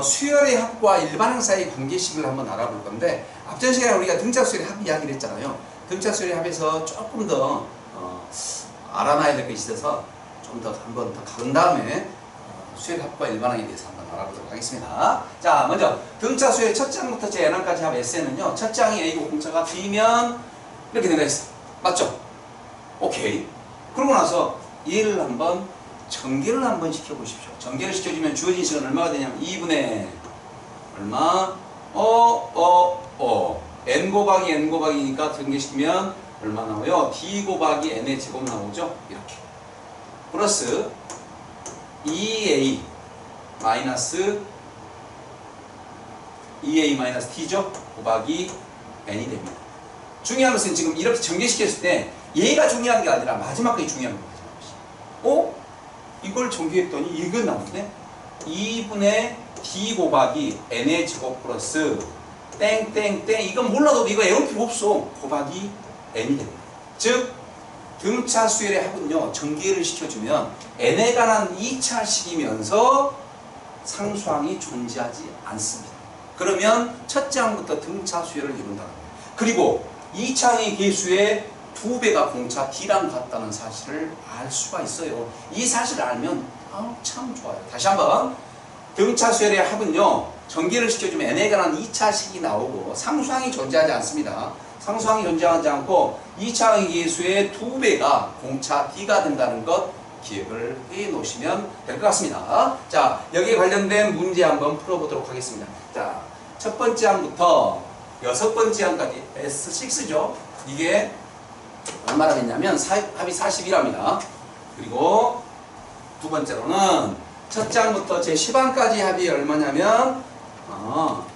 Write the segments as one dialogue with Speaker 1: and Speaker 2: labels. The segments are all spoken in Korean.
Speaker 1: 어, 수열의 합과 일반항 사이의 관계식을 한번 알아볼 건데 앞전 시간에 우리가 등차 수열의 합 이야기를 했잖아요. 등차 수열의 합에서 조금 더 어, 알아놔야 될 것이 있어서 좀 더 한번 더 가른 다음에 어, 수열의 합과 일반항에 대해서 한번 알아보도록 하겠습니다. 자, 먼저 등차 수열의 첫 장부터 제 n항까지 합 SN은요. 첫 장이 A고 공차가 B면 이렇게 되어 있어. 맞죠? 오케이. 그러고 나서 얘를 한번 전개를 한번 시켜보십시오. 전개를 시켜주면 주어진 시간 얼마가 되냐면 2분의 얼마? 어, 어, 어. n 곱하기 n 곱하기니까 전개시키면 얼마 나와요? d 곱하기 n의 제곱 나오죠? 이렇게. 플러스 2a 마이너스 2a 마이너스 t죠? 곱하기 n이 됩니다. 중요한 것은 지금 이렇게 전개시켰을 때 얘가 중요한 게 아니라 마지막이 중요한 거예요. 어? 이걸 전개했더니 이거 나오네? 2분의 d 곱하기 n의 제곱 플러스 땡땡땡 이건 몰라도 이거 외울 필요 없어 곱하기 n이 됩니다. 즉 등차 수열의 합은요 전개를 시켜주면 n에 관한 2차식이면서 상수항이 존재하지 않습니다. 그러면 첫 장부터 등차 수열을 이룬다. 그리고 2차의 개수의 두 배가 공차 D랑 같다는 사실을 알 수가 있어요. 이 사실을 알면 아우 참 좋아요. 다시 한번 등차 수열의 합은요 전개를 시켜주면 n에 관한 2차식이 나오고 상수항이 존재하지 않습니다. 상수항이 존재하지 않고 2차의 개수의 두 배가 공차 D가 된다는 것 기억을 해 놓으시면 될 것 같습니다. 자 여기에 관련된 문제 한번 풀어보도록 하겠습니다. 자 첫 번째 항부터 여섯 번째 항까지 S6죠. 이게 얼마나 됐냐면 사, 합이 41합니다. 그리고 두 번째로는 첫 장부터 제 10항까지 합이 얼마냐면 어,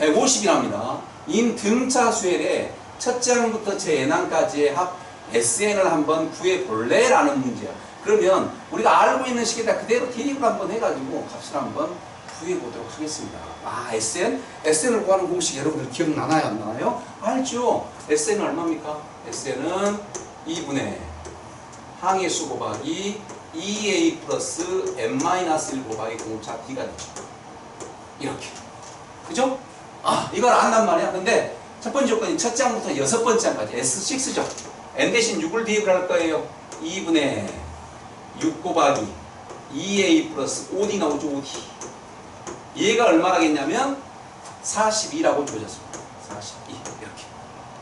Speaker 1: 150이랍니다. 인 등차 수열의 첫 장부터 제 n항까지의 합 SN을 한번 구해볼래? 라는 문제야. 그러면 우리가 알고 있는 식에다 그대로 대입을 한번 해가지고 값을 한번 구해 보도록 하겠습니다. 아, SN? SN을 구하는 공식 여러분들 기억나나요? 안 나나요? 알죠? SN은 얼마입니까? SN은 2분의 항해수 곱하기 2A 플러스 M-1 곱하기 공차 D가 되죠. 이렇게. 그죠? 아, 이걸 안단 말이야. 근데 첫 번째 조건이 첫 장부터 여섯 번째 장까지 S6죠. N 대신 6을 대입을 할 거예요. 2분의 6 곱하기 2A 플러스 5D 나오죠, 5D. 얘가 얼마나겠냐면 42라고 주어졌습니다. 42. 이렇게.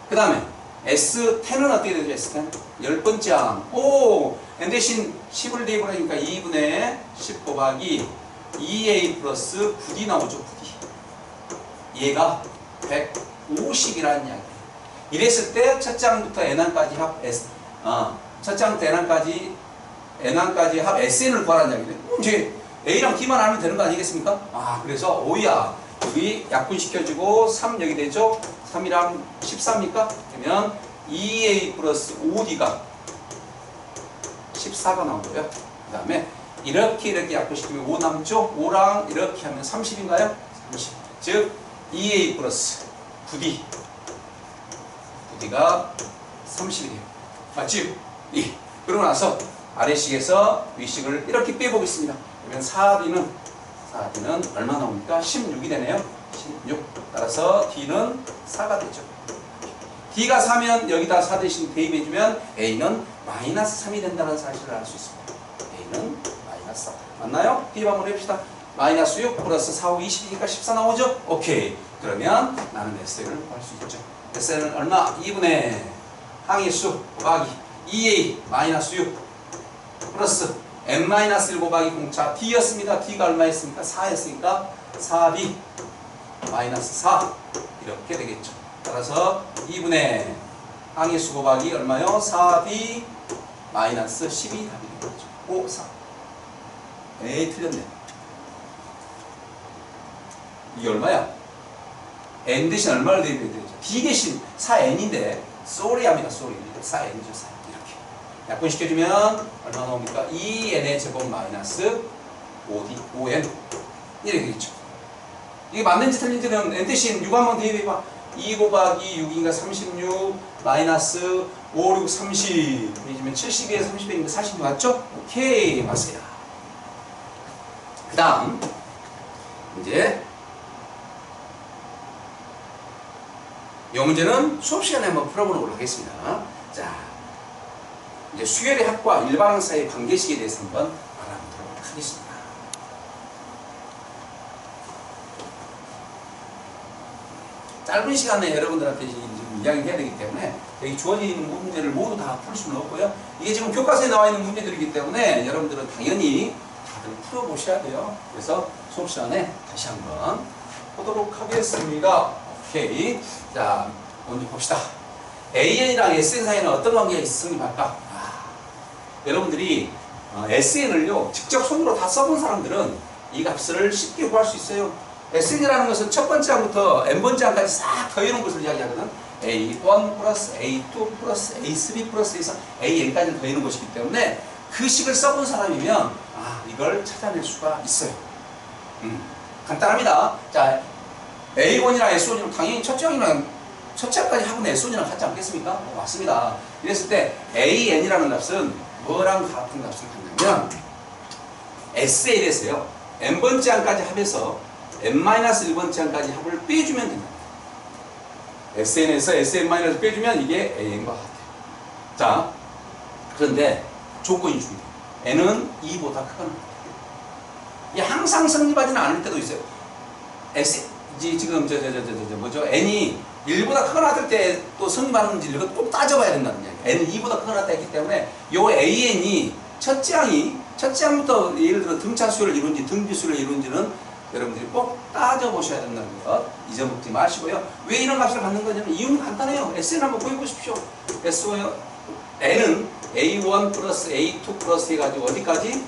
Speaker 1: 그 다음에 S10은 어떻게 되죠? S10? 열 번째 항. 오! N 대신 10을 대입을 하니까 2분의 10 곱하기 2A 플러스 9D 나오죠, 9D. 얘가 150이라는 이야기. 이랬을 때첫 장부터 N항까지 합 S, 어, 첫 장부터 N항까지 N항까지 합 SN을 구하라는 이야기네. 그럼 이제 A랑 D만 알면 되는 거 아니겠습니까? 아, 그래서 오야 여기 약분시켜주고 3 여기 되죠? 3이랑 14입니까? 그러면 2A 플러스 5D가 14가 나오고요. 그 다음에 이렇게 이렇게 약분시키면 5 남죠? 5랑 이렇게 하면 30인가요? 30. 즉 2A 플러스 9D 9D가 30이 돼요. 맞지? 예. 그러고 나서 아래식에서 위식을 이렇게 빼보겠습니다. 그러면 4D는 4D는 얼마 나옵니까? 16이 되네요. 16. 따라서 D는 4가 되죠. D가 4면 여기다 4 대신 대입해주면 A는 마이너스 3이 된다는 사실을 알 수 있습니다. A는 마이너스 4. 맞나요? 대입 한번 해봅시다. 마이너스 6 플러스 4, 5, 20이니까 14 나오죠? 오케이. 그러면 나는 SN을 구할 수 있죠. SN은 얼마? 2분의 항의수 곱하기 2A 마이너스 6 플러스 n-1 곱하기 공차 d였습니다. d가 얼마였습니까? 4였으니까 4b 마이너스 4 이렇게 되겠죠. 따라서 2분의 항의수 곱하기 얼마요? 4b 마이너스 12 답이 되겠죠. 5, 4 에이 틀렸네. 이게 얼마야? n 대신 얼마를 대입해야 되죠? d 대신 4n인데 쏘리 합니다. 쏘리 4n이죠. 4 이렇게 약분시켜주면 얼마 나옵니까? 2n의 제곱 마이너스 5d, 5n 이렇게 되겠죠. 이게 맞는지 틀린지는 n 대신 6 한번 대입해봐. 2 곱하기 6인가 36 마이너스 5, 6, 30 이지면 72에 30인가 40 맞죠? 오케이 맞습니다. 그 다음 이제 이 문제는 수업시간에 한번 풀어보는 걸로 하겠습니다. 자. 이제 수열의 합과 일반항 사이의 관계식에 대해서 한번 알아보도록 하겠습니다. 짧은 시간에 여러분들한테 지금 이야기를 해야 되기 때문에 여기 주어진 있는 문제를 모두 다 풀 수는 없고요. 이게 지금 교과서에 나와 있는 문제들이기 때문에 여러분들은 당연히 다들 풀어보셔야 돼요. 그래서 수업 시간에 다시 한번 보도록 하겠습니다. 오케이. 자, 먼저 봅시다. AN이랑 SN 사이에는 어떤 관계가? 아, 여러분들이 어, SN을요, 직접 손으로 다 써본 사람들은 이 값을 쉽게 구할 수 있어요. SN이라는 것은 첫 번째 항부터 n번째 항까지 싹 더해놓은 것을 이야기하거든. A1 플러스 A2 플러스 A3 플러스 해서 AN까지 더해놓은 것이기 때문에 그 식을 써본 사람이면 아, 이걸 찾아낼 수가 있어요. 음, 간단합니다. 자, A1이랑 S1이랑 당연히 첫째 항이랑 첫째 항까지 하고 S1이랑 같지 않겠습니까? 어, 맞습니다. 이랬을 때 AN이라는 값은 뭐랑 같은 값을 갖냐면 S에 대해서요. n번째 항까지 합해서 n-1번째 항까지 합을 빼주면 됩니다. SN에서 SN-을 빼주면 이게 AN과 같아요. 자, 그런데 조건이 중요해요. n은 2보다 크거나 이게 항상 성립하지는 않을 때도 있어요. S, 이제 지금 저, 저, 저, 저, 저, 저 뭐죠? n이 1보다 크거나 할때또 성립하는지 이거 꼭 따져봐야 된다는 이야기. n은 2보다 크거나 할때 했기 때문에 요 an이 첫째 항이 첫째 항부터 예를 들어 등차 수를 이룬지 등비 수를 이룬지는 여러분들이 꼭 따져보셔야 된다는 것 잊어먹지 마시고요. 왜 이런 값을 갖는 거냐면 이유는 간단해요. SN 한번 구해보십시오. S1, N은 A1 플러스 A2 플러스 해가지고 어디까지?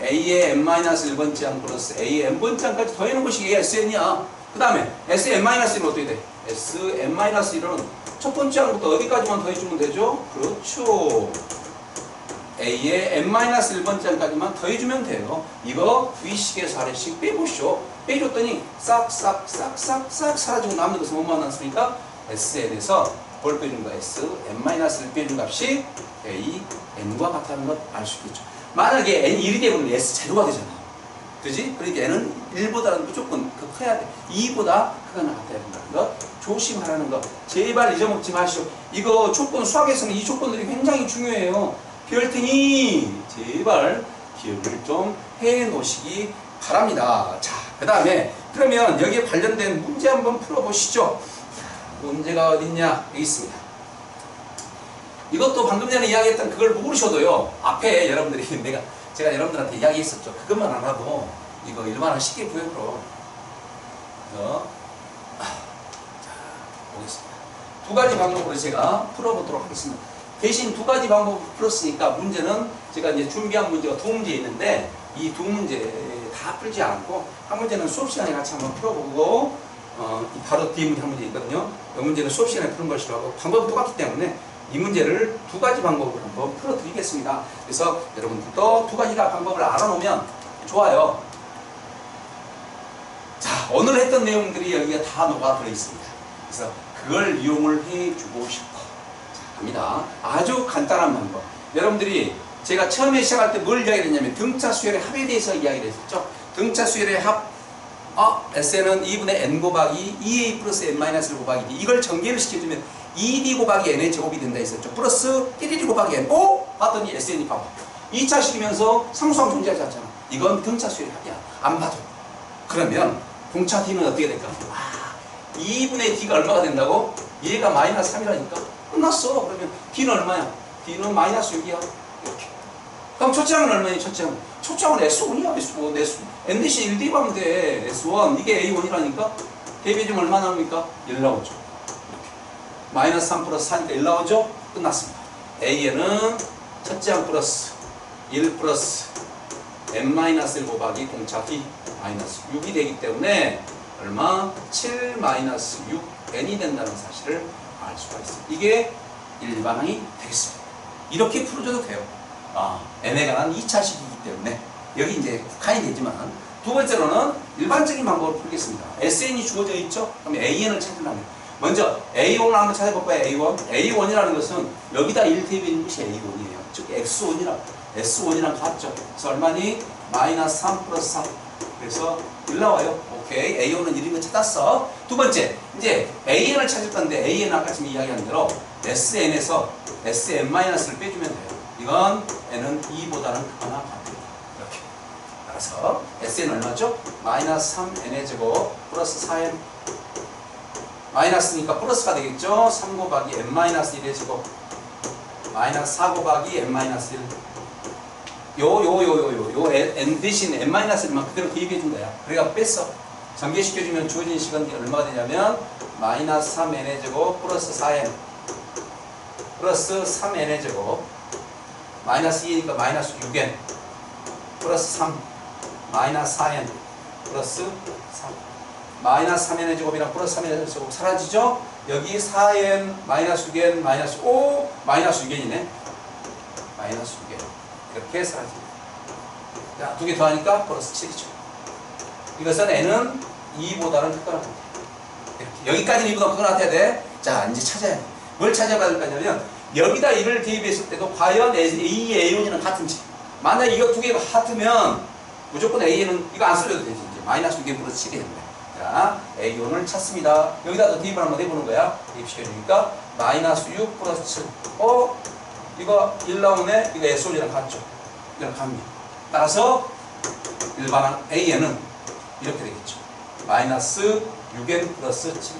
Speaker 1: A의 n-1번째 항 플러스 A의 n번째 항까지 더해놓은 것이 얘가 SN이야. 그 다음에 SN-1은 어떻게 돼? SN-1은 첫 번째 항부터 어디까지만 더해주면 되죠? 그렇죠. A의 n-1번째 항까지만 더해주면 돼요. 이거 위식에서 아래식 빼보시오. 빼줬더니 싹싹싹싹싹 사라지고 남는 것은 뭐만 남습니까? SN에서 뭘 빼준 거 S, n-를 빼준 값이 A, n과 같다는 것 알 수 있겠죠. 만약에 n이 1이 되면 S 제로가 되잖아. 그지? 그러니까 n은 1보다는 무조건 그 커야 돼. 2보다 크거나 같아야 된다는 것. 조심하라는 것. 제발 잊어먹지 마시오. 이거 조건, 수학에서는 이 조건들이 굉장히 중요해요. 별등이 제발 기억을 좀 해 놓으시기 바랍니다. 자, 그 다음에 그러면 여기에 관련된 문제 한번 풀어보시죠. 문제가 어딨냐? 여기 있습니다. 이것도 방금 전에 이야기했던 그걸 모르셔도요. 앞에 여러분들이 내가 제가 여러분들한테 이야기했었죠. 그것만 알아도 이거 얼마나 쉽게 구해보러. 어? 자, 보겠습니다. 두 가지 방법으로 제가 풀어보도록 하겠습니다. 대신 두 가지 방법을 풀었으니까 문제는 제가 이제 준비한 문제가 두 문제 있는데 이 두 문제 다 풀지 않고 한 문제는 수업 시간에 같이 한번 풀어보고 어, 바로 뒤에 문제 한 문제 있거든요. 이 문제는 수업 시간에 푸는 것이라고 하고 방법이 똑같기 때문에 이 문제를 두 가지 방법으로 한번 풀어드리겠습니다. 그래서 여러분들도 두 가지 다 방법을 알아놓으면 좋아요. 자, 오늘 했던 내용들이 여기에 다 녹아 들어 있습니다. 그래서 그걸 이용을 해주고 싶어. 자, 갑니다. 아주 간단한 방법. 여러분들이 제가 처음에 시작할 때 뭘 이야기를 했냐면 등차 수열의 합에 대해서 이야기를 했었죠. 등차 수열의 합, 어, SN은 2분의 n 곱하기 2a 플러스 n-를 곱하기 d. 이걸 전개를 시켜주면 2d 곱하기 n의 제곱이 된다 했었죠. 플러스 1d 곱하기 n. 오! 봤더니 SN이 봐봐. 2차 식이면서 상수항 존재하지 않잖아. 이건 등차 수열의 합이야. 안 봐도. 그러면 공차 d는 어떻게 될까? 아, 2분의 d가 얼마가 된다고? 얘가 마이너스 3이라니까? 끝났어. 그러면 d는 얼마야? d는 마이너스 6이야. 이렇게. 그럼 항은 얼마니? 첫째 항은 S1이야. S1. S1. n 대신 1 대입하면 돼. S1. 이게 A1이라니까? 대비해주면 얼마 나옵니까? 1 나오죠. 마이너스 3 플러스 4니까 1 나오죠? 끝났습니다. A에는 첫째 항 플러스 1 플러스 n-1 곱하기 공차 D 마이너스 6이 되기 때문에 얼마? 7 마이너스 6 n이 된다는 사실을 알 수가 있어요. 이게 일반항이 되겠습니다. 이렇게 풀어줘도 돼요. 아, n에 관한 2차식이기 때문에 여기 이제 국한이 되지만 두 번째로는 일반적인 방법을 풀겠습니다. SN이 주어져 있죠? 그럼 AN을 찾으려면 먼저 A1을 한번 찾아볼까요? A1. A1이라는 것은 여기다 1 대입인 것이 A1이에요. 즉 X1이라 S1이랑 같죠. 그래서 얼마니? 마이너스 3 플러스 3 그래서 1 나와요. 오케이. A1은 1인 거 찾았어. 두 번째, 이제 AN을 찾을 건데 AN 아까 지금 이야기한 대로 SN에서 SN-를 빼주면 돼요. 이건 N은 2보다는 크거나 같아요. 이렇게. 따라서 SN 얼마죠? 마이너스 3N의 제곱 플러스 4N 마이너스니까 플러스가 되겠죠? 3 곱하기 N-1의 제곱. 마이너스 4 곱하기 N-1 요, 요, 요, 요, 요, 요, n 대신 n-1만 그대로 대입해 준 거야. 그래가 뺐어. 전개시켜주면 주어진 시간이 얼마가 되냐면, 마이너스 3n의 제곱 플러스 4n 플러스 3n의 제곱. 마이너스 2니까 마이너스 6n 플러스 3 마이너스 4n 플러스 3 마이너스 3n의 제곱이랑 플러스 3n의 제곱 사라지죠? 여기 4n 마이너스 6n 마이너스 5 마이너스 6n이네. 마이너스 6n 이렇게 사라집니다. 자, 두 개 더하니까 플러스 7이죠. 이것은 n은 2보다는 크거나 같아요. 이렇게. 여기까지는 2보다 크거나 같아야 돼. 자, 이제 찾아야 돼. 뭘 찾아봐야 될 거냐면 여기다 1을 대입했을 때도 과연 A, A1이랑 같은지. 만약 이거 두 개가 같으면 무조건 A는 이거 안 써줘도 되지. 이제 마이너스 6개 플러스 7이 됩니다. 자, A1을 찾습니다. 여기다 더 대입을 한번 해보는 거야. 대입시켜주니까 마이너스 6 플러스 7. 어? 이거 1 나오네? 이거 SO이랑 같죠? 이랑 같네. 따라서 일반항 AN은 이렇게 되겠죠. 마이너스 6n 플러스 7.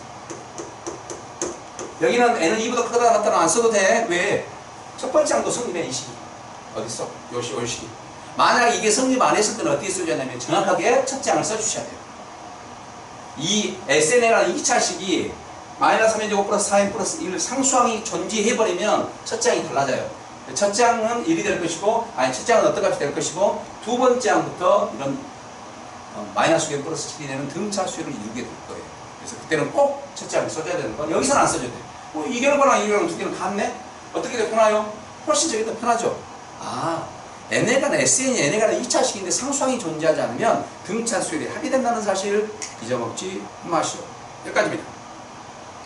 Speaker 1: 여기는 n은 2보다 크다 같다는 안 써도 돼. 왜? 첫 번째 항도 성립해, 이 시기. 어딨어? 요시, 요 시기. 만약 이게 성립 안 했을 때는 어떻게 써주냐면 정확하게 첫째 항을 써주셔야 돼요. 이 SNL이라는 2차식이 마이너스 3의 제곱 플러스 4n 플러스 1 상수항이 존재해버리면 첫째 항이 달라져요. 첫째 항은 1이 될 것이고, 아니, 첫째 항은 어떤 값이 될 것이고, 두 번째 항부터 이런 어, 마이너스 6 플러스 7이 되는 등차 수열을 이루게 될 거예요. 그래서 그때는 꼭 첫째 항을 써줘야 되는 건 여기서는 안 써줘야 돼요. 어, 이 결과랑 이 결과랑 두 개는 같네? 어떻게 더 편해요? 훨씬 저게 더 편하죠? 아, 관한 SN이 관한 2차식인데 상수항이 존재하지 않으면 등차 수열이 합의된다는 사실 잊어먹지 마시오. 여기까지입니다.